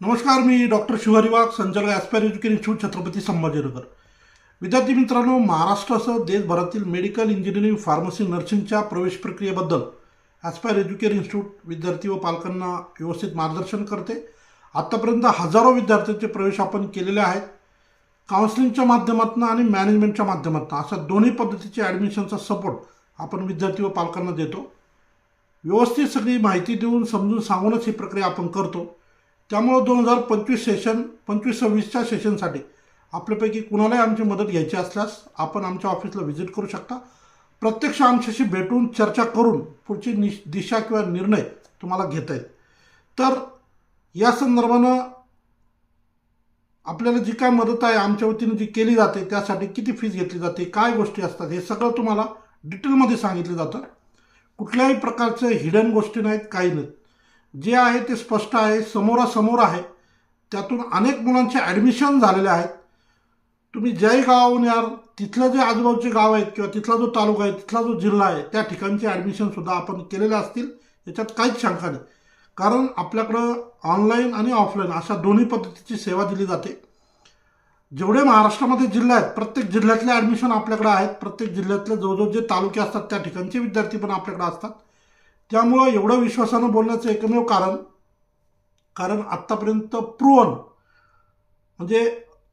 नमस्कार मी डॉक्टर शिवारी वाघ संचालक aspire education institute Chhatrapati Sambhajinagar. विद्यार्थी मित्रांनो महाराष्ट्रासह देशभरातील मेडिकल इंजिनिअरिंग फार्मसी नर्सिंगच्या प्रवेश प्रक्रियेबद्दल ॲस्पायर एज्युकेशन इन्स्टिट्यूट विद्यार्थी व पालकांना व्यवस्थित मार्गदर्शन करते. आत्तापर्यंत हजारो विद्यार्थ्यांचे प्रवेश आपण केलेले आहेत. काउन्सिलिंगच्या माध्यमातून आणि मॅनेजमेंटच्या माध्यमातून अशा दोन्ही पद्धतीचे ॲडमिशनचा सपोर्ट आपण विद्यार्थी व पालकांना देतो. व्यवस्थित सगळी माहिती देऊन समजून सांगूनच ही प्रक्रिया आपण करतो. त्यामुळं दोन हजार पंचवीस सेशन पंचवीस सव्वीसच्या सेशनसाठी आपल्यापैकी कुणालाही आमची मदत घ्यायची असल्यास आपण आमच्या ऑफिसला व्हिजिट करू शकता. प्रत्यक्ष आमच्याशी भेटून चर्चा करून पुढची निश दिशा किंवा निर्णय तुम्हाला घेता येईल. तर या संदर्भानं आपल्याला जी काय मदत आहे आमच्या वतीनं जी केली जाते त्यासाठी किती फीज घेतली जाते काय गोष्टी असतात हे सगळं तुम्हाला डिटेलमध्ये सांगितलं जातं. कुठल्याही प्रकारचे हिडन गोष्टी नाहीत काही नाहीत. जे आहे ते स्पष्ट आहे समोरासमोर आहे. त्यातून अनेक मुलांचे ॲडमिशन झालेले आहेत. तुम्ही ज्याही गावाहून याल तिथलं जे आजूबाजूचे गाव आहेत किंवा तिथला जो तालुका आहे तिथला जो जिल्हा आहे त्या ठिकाणचे ॲडमिशनसुद्धा आपण केलेले असतील. याच्यात काहीच शंका नाही. कारण आपल्याकडं ऑनलाईन आणि ऑफलाईन अशा दोन्ही पद्धतीची सेवा दिली जाते. जेवढे महाराष्ट्रामध्ये जिल्हे आहेत प्रत्येक जिल्ह्यातले ॲडमिशन आपल्याकडे आहेत. प्रत्येक जिल्ह्यातले जवळजवळ जे तालुके असतात त्या ठिकाणचे विद्यार्थी पण आपल्याकडे असतात. त्यामुळं एवढं विश्वासानं बोलण्याचं एकमेव कारण कारण आत्तापर्यंत प्रूवन म्हणजे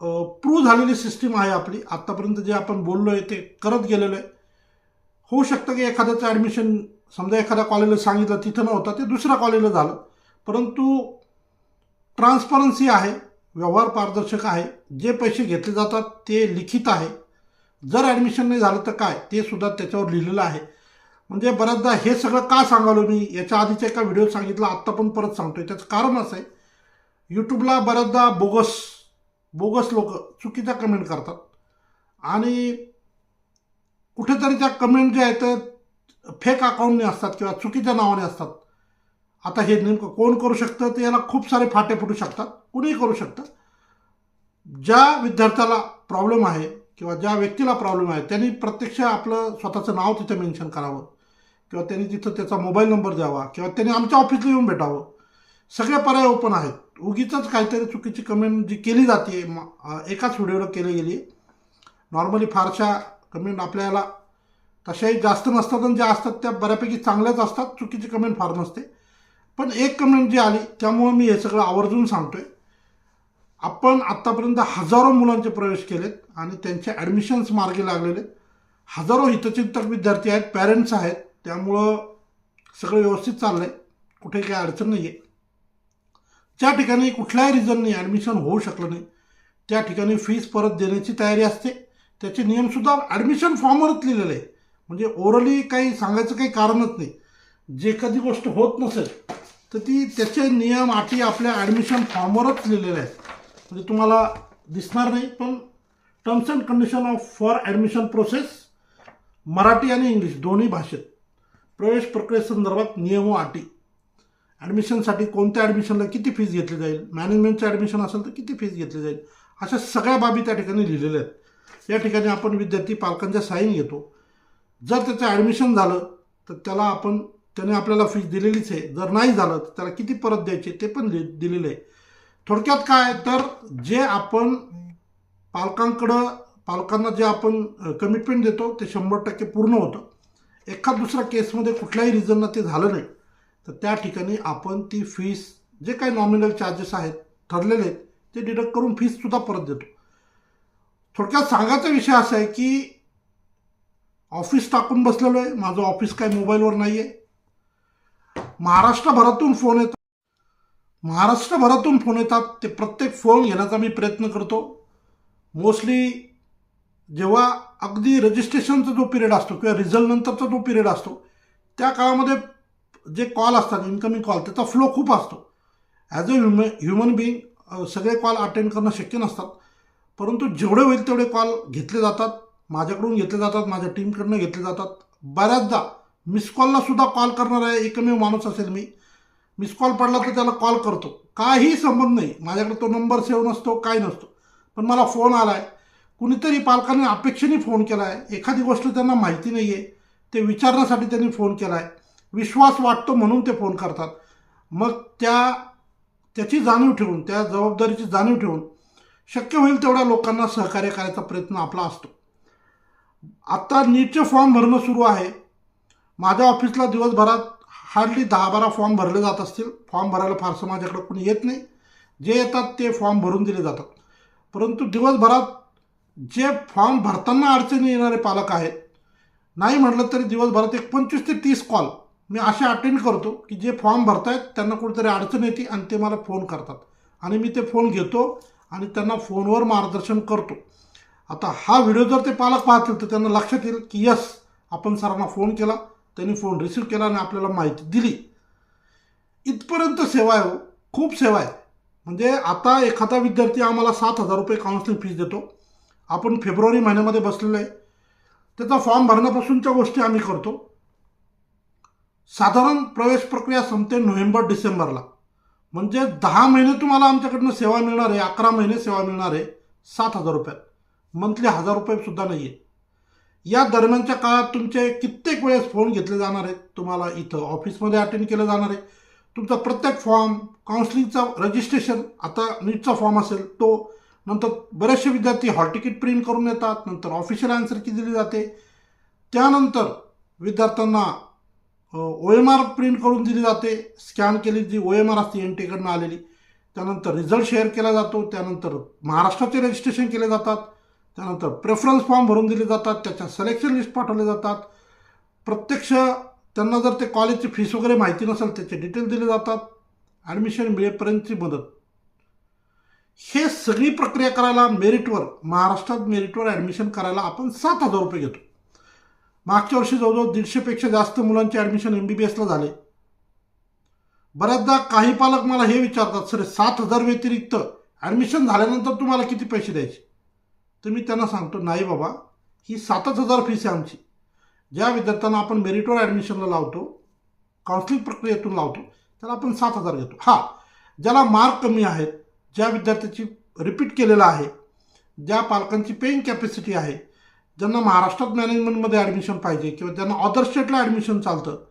प्रू झालेली सिस्टीम आहे आपली. आत्तापर्यंत जे आपण बोललो आहे ते करत गेलेलो आहे होऊ शकतं की एखाद्याचं ॲडमिशन समजा एखाद्या कॉलेजला सांगितलं तिथं नव्हतं ते दुसऱ्या कॉलेजला झालं. परंतु ट्रान्सपरन्सी आहे व्यवहार पारदर्शक आहे. जे पैसे घेतले जातात ते लिखित आहे. जर ॲडमिशन नाही झालं तर काय? ते सुद्धा त्याच्यावर लिहिलेलं आहे. म्हणजे बऱ्याचदा हे सगळं का सांगालो मी? याच्या आधीच्या एका व्हिडिओ सांगितलं आत्ता पण परत सांगतोय. त्याचं कारण असं आहे यूट्यूबला बऱ्याचदा बोगस बोगस लोक चुकीच्या कमेंट करतात. आणि कुठेतरी त्या कमेंट ज्या आहेत फेक अकाउंटने असतात किंवा चुकीच्या नावाने असतात. आता हे नेमकं कोण करू शकतं? ते याला खूप सारे फाटे फुटू शकतात. कुणीही करू शकतं. ज्या विद्यार्थ्याला प्रॉब्लेम आहे किंवा ज्या व्यक्तीला प्रॉब्लेम आहे त्यांनी प्रत्यक्ष आपलं स्वतःचं नाव तिथं मेन्शन करावं. किंवा त्यांनी तिथं त्याचा मोबाईल नंबर द्यावा किंवा त्यांनी आमच्या ऑफिसला येऊन भेटावं. सगळे पर्याय ओपन आहेत. उगीच काहीतरी चुकीची कमेंट जी केली जाते एकाच व्हिडिओला केली गेली. नॉर्मली फारशा कमेंट आपल्याला तशाही जास्त नसतात आणि ज्या असतात त्या बऱ्यापैकी चांगल्याच असतात. चुकीची कमेंट फार नसते. पण एक कमेंट जी आली त्यामुळं मी हे सगळं आवर्जून सांगतो आहे आपण आत्तापर्यंत हजारो मुलांचे प्रवेश केलेत आणि त्यांचे ॲडमिशन्स मार्गी लागलेले हजारो हितचिंतक विद्यार्थी आहेत पॅरेंट्स आहेत. त्यामुळं सगळं व्यवस्थित चाललं आहे कुठे काही अडचण नाही आहे ज्या ठिकाणी कुठल्याही रिझनने ॲडमिशन होऊ शकलं नाही त्या ठिकाणी फीस परत देण्याची तयारी असते. त्याचे नियमसुद्धा ॲडमिशन फॉर्मवरच लिहिलेले आहे. म्हणजे ओरली काही सांगायचं काही कारणच नाही. जे कधी गोष्ट होत नसेल तर ती त्याचे नियम अटी आपल्या ॲडमिशन फॉर्मवरच लिहिलेले आहेत. म्हणजे तुम्हाला दिसणार नाही पण terms and condition of for admission process Marathi आणि इंग्लिश दोन्ही भाषेत. प्रवेश प्रक्रियेसंदर्भात नियम व अटी ॲडमिशनसाठी कोणत्या ॲडमिशनला किती फीज घेतली जाईल? मॅनेजमेंटचं ॲडमिशन असेल तर किती फीज घेतली जाईल? अशा सगळ्या बाबी त्या ठिकाणी लिहिलेल्या आहेत. या ठिकाणी आपण विद्यार्थी पालकांच्या साईन घेतो. जर त्याचं ॲडमिशन झालं तर त्याला आपण त्याने आपल्याला फीज दिलेलीच आहे. जर नाही झालं तर त्याला किती परत द्यायचे ते पण दि दिलेलं आहे. थोडक्यात काय तर जे आपण पालकांकडं पालकांना जे आपण कमिटमेंट देतो ते शंभर टक्के पूर्ण होतं. एखाद दुसऱ्या केसमध्ये कुठल्याही रिझननं ते झालं नाही. तर त्या ठिकाणी आपण ती फीस जे काही नॉमिनल चार्जेस आहेत ठरलेले आहेत ते डिडक्ट करून फीससुद्धा परत देतो. थोडक्यात सांगायचा विषय असा आहे की ऑफिस टाकून बसलेलो आहे. माझं ऑफिस काय मोबाईलवर नाही आहे महाराष्ट्रभरातून फोन येतात महाराष्ट्रभरातून फोन येतात ते प्रत्येक फोन घेण्याचा मी प्रयत्न करतो. मोस्टली जेव्हा अगदी रजिस्ट्रेशनचा जो पिरियड असतो किंवा रिझल्टनंतरचा जो पिरियड असतो त्या काळामध्ये जे कॉल असतात इन्कमिंग कॉल त्याचा फ्लो खूप असतो. As a human human being सगळे कॉल अटेंड करणं शक्य नसतात. परंतु जेवढे होईल तेवढे कॉल घेतले जातात माझ्याकडून घेतले जातात माझ्या टीमकडनं घेतले जातात. बऱ्याचदा मिस कॉललासुद्धा कॉल करणारा एकमेव माणूस असेल मी. मिस कॉल पडला तर त्याला कॉल करतो. काही संबंध नाही. माझ्याकडे तो नंबर सेव्ह नसतो काय नसतो. पण मला फोन आला आहे कुणीतरी पालकांनी अपेक्षेने फोन केला आहे एखादी गोष्ट त्यांना माहिती नाही आहे ते विचारण्यासाठी त्यांनी फोन केला आहे विश्वास वाटतो म्हणून ते फोन करतात. मग त्या त्याची जाणीव ठेवून त्या जबाबदारीची जाणीव ठेवून शक्य होईल तेवढ्या लोकांना सहकार्य करायचा प्रयत्न आपला असतो. आत्ता नीटचे फॉर्म भरणं सुरू आहे. माझ्या ऑफिसला दिवसभरात हार्डली दहा बारा फॉर्म भरले जात असतील. फॉर्म भरायला फारसं माझ्याकडे कोणी येत नाही. जे येतात ते फॉर्म भरून दिले जातात. परंतु दिवसभरात जे फॉर्म भरताना अडचणी येणारे पालक आहेत नाही म्हटलं तरी दिवसभरात एक पंचवीस ते तीस कॉल मी असे अटेंड करतो की जे फॉर्म भरतायत त्यांना कुठेतरी अडचण येते आणि ते मला फोन करतात. आणि मी ते फोन घेतो आणि त्यांना फोनवर मार्गदर्शन करतो. आता हा व्हिडिओ जर ते पालक पाहतील तर त्यांना लक्षात येईल की यस आपण सरांना फोन केला त्यांनी फोन रिसीव केला आणि आपल्याला माहिती दिली. इथपर्यंत सेवा आहे हो. खूप सेवा आहे. म्हणजे आता एखादा विद्यार्थी आम्हाला सात हजार रुपये काउन्सिलिंग फीस देतो. आपण फेब्रुवारी महिन्यामध्ये बसलेलो आहे. त्याचा फॉर्म भरण्यापासूनच्या गोष्टी आम्ही करतो. साधारण प्रवेश प्रक्रिया संपते नोव्हेंबर डिसेंबरला. म्हणजे दहा महिने तुम्हाला आमच्याकडनं सेवा मिळणार आहे अकरा महिने सेवा मिळणार आहे सात हजार रुपयात. मंथली हजार रुपयेसुद्धा नाही आहे या दरम्यानच्या काळात तुमचे कित्येक वेळेस फोन घेतले जाणार आहेत. तुम्हाला इथं ऑफिसमध्ये अटेंड केलं जाणार आहे. तुमचा प्रत्येक फॉर्म काउन्सिलिंगचा रजिस्ट्रेशन आता नीटचा फॉर्म असेल तो नंतर बरेचसे विद्यार्थी हॉल तिकीट प्रिंट करून येतात नंतर ऑफिशियल आन्सर की दिली जाते. त्यानंतर विद्यार्थ्यांना ओ एम आर प्रिंट करून दिली जाते. स्कॅन केली जी ओ एम आर असते एन टीकडनं आलेली. त्यानंतर रिझल्ट शेअर केला जातो. त्यानंतर महाराष्ट्राचे रजिस्ट्रेशन केले जातात. त्यानंतर प्रेफरन्स फॉर्म भरून दिले जातात. त्याच्या सिलेक्शन लिस्ट पाठवले जातात. प्रत्यक्ष त्यांना जर ते कॉलेजची फीस वगैरे माहिती नसेल त्याचे डिटेल दिले जातात. ॲडमिशन मिळेपर्यंतची मदत. हे सगळी प्रक्रिया करायला मेरिटवर महाराष्ट्रात मेरिटवर ॲडमिशन करायला आपण सात हजार रुपये घेतो. मागच्या वर्षी जवळजवळ दीडशेपेक्षा जास्त मुलांचे ॲडमिशन एम बी बी एसला झाले. बऱ्याचदा काही पालक मला हे विचारतात सर सात हजार व्यतिरिक्त ॲडमिशन झाल्यानंतर तुम्हाला किती पैसे द्यायचे? तर मी त्यांना सांगतो नाही बाबा ही सातच हजार फीस आहे आमची. ज्या विद्यार्थ्यांना आपण मेरिटवर ॲडमिशनला लावतो काउन्सिलिंग प्रक्रियेतून लावतो त्याला आपण सात हजार घेतो. हां ज्याला मार्क कमी आहेत ज्या विद्यार्थ्याची रिपीट केलेलं आहे ज्या पालकांची पेईंग कॅपॅसिटी आहे ज्यांना महाराष्ट्रात मॅनेजमेंटमध्ये ॲडमिशन पाहिजे किंवा ज्यांना अदर स्टेटला ॲडमिशन चालतं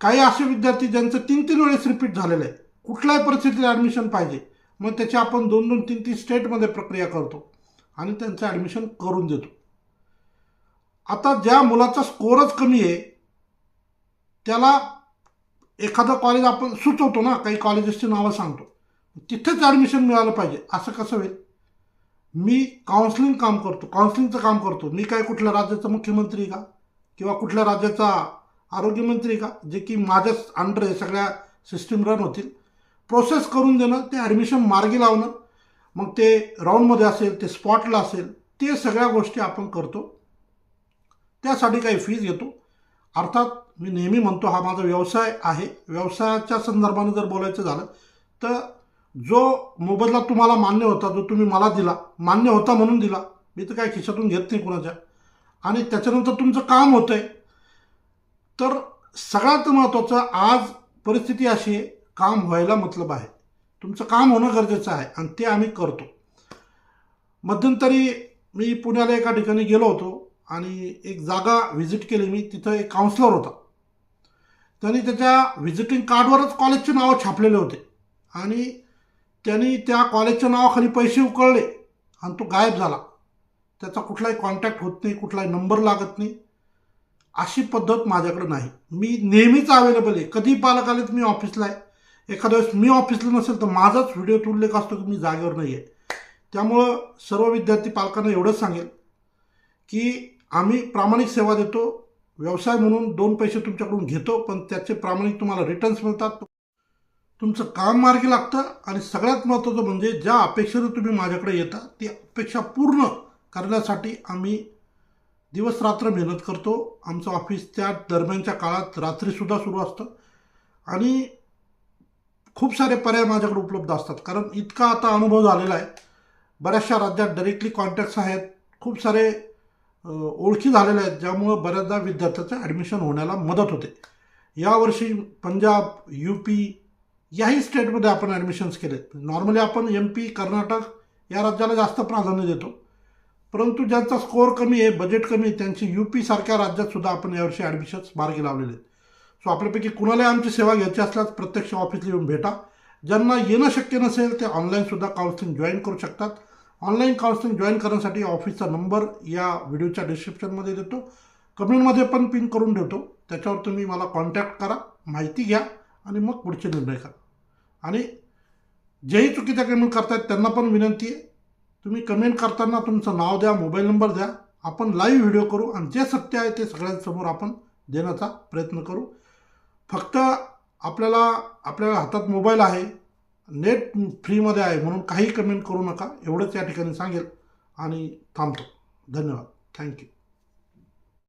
काही असे विद्यार्थी ज्यांचं तीन तीन वेळेस रिपीट झालेलं आहे कुठल्याही परिस्थितीला ॲडमिशन पाहिजे मग त्याची आपण दोन दोन तीन तीन स्टेटमध्ये प्रक्रिया करतो आणि त्यांचं ॲडमिशन करून देतो. आता ज्या मुलाचा स्कोरच कमी आहे त्याला एखादं कॉलेज आपण सुचवतो ना काही कॉलेजेसची नावं सांगतो. तिथेच ॲडमिशन मिळालं पाहिजे. असं कसं होईल? मी काउन्सिलिंग काम करतो. काउन्सिलिंगचं काम करतो. मी काय कुठल्या राज्याचा मुख्यमंत्री का? किंवा कुठल्या राज्याचा आरोग्यमंत्री का? जे की माझ्याच अंडर हे सगळ्या सिस्टीम रन होतील. प्रोसेस करून देणं ते ॲडमिशन मार्गी लावणं मग ते राऊंडमध्ये असेल ते स्पॉटला असेल ते सगळ्या गोष्टी आपण करतो. त्यासाठी काही फीज घेतो. अर्थात मी नेहमी म्हणतो हा माझा व्यवसाय आहे. व्यवसायाच्या संदर्भाने जर बोलायचं झालं तर जो मोबदला तुम्हाला मान्य होता जो तुम्ही मला दिला मान्य होता म्हणून दिला मी तर काय खिशातून घेत नाही कुणाच्या. आणि त्याच्यानंतर तुमचं काम होतं आहे तर सगळ्यात महत्त्वाचं आज परिस्थिती अशी आहे काम व्हायला मतलब आहे. तुमचं काम होणं गरजेचं आहे आणि ते आम्ही करतो. मध्यंतरी मी पुण्याला एका ठिकाणी गेलो होतो आणि एक जागा व्हिजिट केली. मी तिथं एक काउन्सलर होता. त्यांनी त्याच्या व्हिजिटिंग कार्डवरच कॉलेजचे नावं छापलेले होते. आणि त्यांनी त्या कॉलेजच्या नावाखाली पैसे उकळले आणि तो गायब झाला. त्याचा कुठलाही कॉन्टॅक्ट होत नाही कुठलाही नंबर लागत नाही. अशी पद्धत माझ्याकडे नाही. मी नेहमीच अवेलेबल आहे. कधी पालक आलेत मी ऑफिसला आहे. एखाद्या वेळेस मी ऑफिसला नसेल तर माझाच व्हिडिओ उल्लेख असतो की मी जागेवर नाही आहे. त्यामुळं सर्व विद्यार्थी पालकांना एवढंच सांगेल की आम्ही प्रामाणिक सेवा देतो. व्यवसाय म्हणून दोन पैसे तुमच्याकडून घेतो पण त्याचे प्रामाणिक तुम्हाला रिटर्न्स मिळतात. तुमचं काम मार्गी लागतं आणि सगळ्यात महत्त्वाचं म्हणजे ज्या अपेक्षेनं तुम्ही माझ्याकडे येता ती अपेक्षा पूर्ण करण्यासाठी आम्ही दिवसरात्र मेहनत करतो. आमचं ऑफिस त्या दरम्यानच्या काळात रात्रीसुद्धा सुरू असतं. आणि खूप सारे पर्याय माझ्याकडे उपलब्ध असतात. कारण इतका आता अनुभव झालेला आहे. बऱ्याचशा राज्यात डायरेक्टली कॉन्टॅक्ट्स आहेत. खूप सारे ओळखी झालेल्या आहेत ज्यामुळं बऱ्याचदा विद्यार्थ्याचं ॲडमिशन होण्याला मदत होते. यावर्षी पंजाब यू पी याही स्टेटमध्ये आपण ॲडमिशन्स केलेत. नॉर्मली आपण एम पी कर्नाटक या राज्याला जास्त प्राधान्य देतो. परंतु ज्यांचा स्कोअर कमी आहे बजेट कमी आहे त्यांची यू पीसारख्या राज्यातसुद्धा आपण यावर्षी ॲडमिशन्स मार्गी लावलेले आहेत. सो आपल्यापैकी कुणालाही आमची सेवा घ्यायची असल्यास प्रत्यक्ष ऑफिसला येऊन भेटा. ज्यांना येणं शक्य नसेल ते ऑनलाईनसुद्धा काउन्सिलिंग जॉईन करू शकतात. ऑनलाईन काउन्सिलिंग जॉईन करण्यासाठी ऑफिसचा नंबर या व्हिडिओच्या डिस्क्रिप्शनमध्ये देतो. कमेंटमध्ये पण पिन करून ठेवतो. त्याच्यावर तुम्ही मला कॉन्टॅक्ट करा. माहिती घ्या. आणि मग पुढचे निर्णय करा आणि जेही चुकीच्या कमेंट करतायत त्यांना पण विनंती आहे. तुम्ही कमेंट करताना तुमचं नाव द्या मोबाईल नंबर द्या. आपण लाईव्ह व्हिडिओ करू आणि जे सत्य आहे ते सगळ्यांसमोर आपण देण्याचा प्रयत्न करू. फक्त आपल्याला आपल्या हातात मोबाईल आहे. नेट फ्रीमध्ये आहे म्हणून काही कमेंट करू नका. एवढंच या ठिकाणी सांगेल. आणि थांबतो. धन्यवाद. थँक्यू